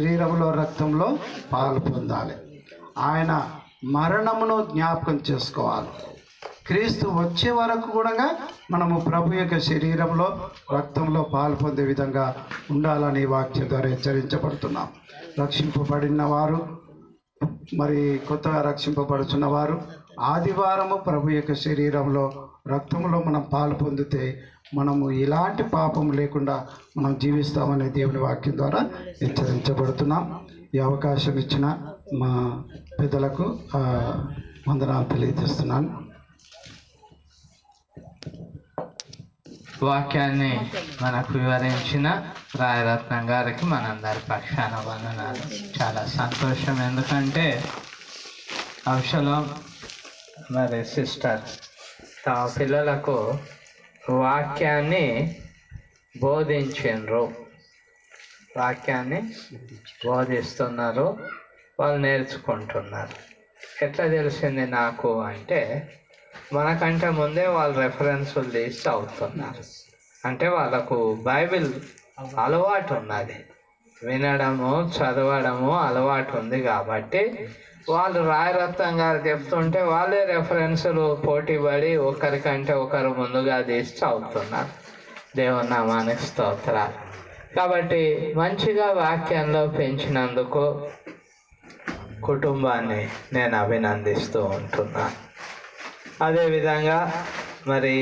శరీరంలో రక్తంలో పాలు పొందాలి. ఆయన మరణమును జ్ఞాపకం చేసుకోవాలి. క్రీస్తు వచ్చే వరకు కూడా మనము ప్రభు యొక్క శరీరంలో రక్తంలో పాలు పొందే విధంగా ఉండాలని వాక్యం ద్వారా హెచ్చరించబడుతున్నాం. రక్షింపబడిన వారు మరి కొత్తగా రక్షింపబడుచున్న వారు ఆదివారము ప్రభు యొక్క శరీరంలో రక్తంలో మనం పాలు పొందితే మనము ఇలాంటి పాపం లేకుండా మనం జీవిస్తామనే దేవుని వాక్యం ద్వారా హెచ్చరించబడుతున్నాం. ఈ అవకాశం ఇచ్చిన మా పెద్దలకు వందనాలు తెలియజేస్తున్నాను. వాక్యాన్ని మనకు వివరించిన రాయరత్నం గారికి మనందరి పక్షాన వందనాలు. చాలా సంతోషం. ఎందుకంటే అవసరం మరి సిస్టర్ తమ పిల్లలకు వాక్యాన్ని బోధించిండ్రు. వాక్యాన్ని బోధిస్తున్నారు. వాళ్ళు నేర్చుకుంటున్నారు. ఎట్లా తెలిసింది నాకు అంటే మనకంటే ముందే వాళ్ళు రెఫరెన్సులు తీసి చదువుతున్నారు. అంటే వాళ్ళకు బైబిల్ అలవాటు ఉన్నది. వినడము చదవడము అలవాటు ఉంది కాబట్టి వాళ్ళు రాయరత్నం గారు చెప్తుంటే వాళ్ళే రెఫరెన్సులు పోటీ పడి ఒకరికంటే ఒకరు ముందుగా తీసి చదువుతున్నారు. దేవుని నామానికి స్తోత్రాలు. కాబట్టి మంచిగా వాక్యంలో పెంచినందుకు కుటుంబాన్ని నేను అభినందిస్తూ ఉంటున్నాను. అదేవిధంగా మరి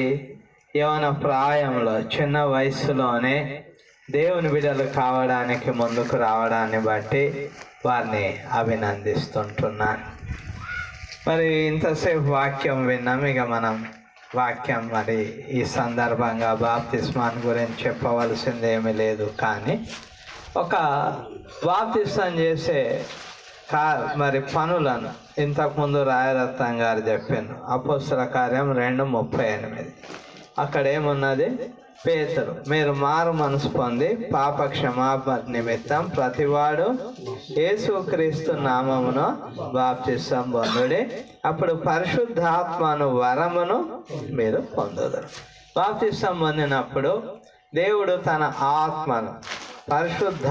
యవన ప్రాయంలో చిన్న వయసులోనే దేవుని బిడ్డలు కావడానికి ముందుకు రావడాన్ని బట్టి వారిని అభినందిస్తుంటున్నాను. మరి ఇంతసేపు వాక్యం విన్నాం ఇక మనం వాక్యం మరి ఈ సందర్భంగా బాప్తిస్మాన్ గురించి చెప్పవలసింది ఏమీ లేదు కానీ ఒక బాప్తిస్మాన్ చేసే కాదు మరి పనులను ఇంతకుముందు రాయరత్నం గారు చెప్పాను. అపోస్తుల కార్యం రెండు ముప్పై ఎనిమిది. అక్కడ ఏమున్నది? పేతురు మీరు మారు మనసు పొంది పాప క్షమాపణ నిమిత్తం ప్రతివాడు యేసుక్రీస్తు నామమును బాప్తిస్తం పొందుడి. అప్పుడు పరిశుద్ధాత్మను వరమును మీరు పొందుదరు. బాప్తిస్తం పొందినప్పుడు దేవుడు తన ఆత్మను పరిశుద్ధ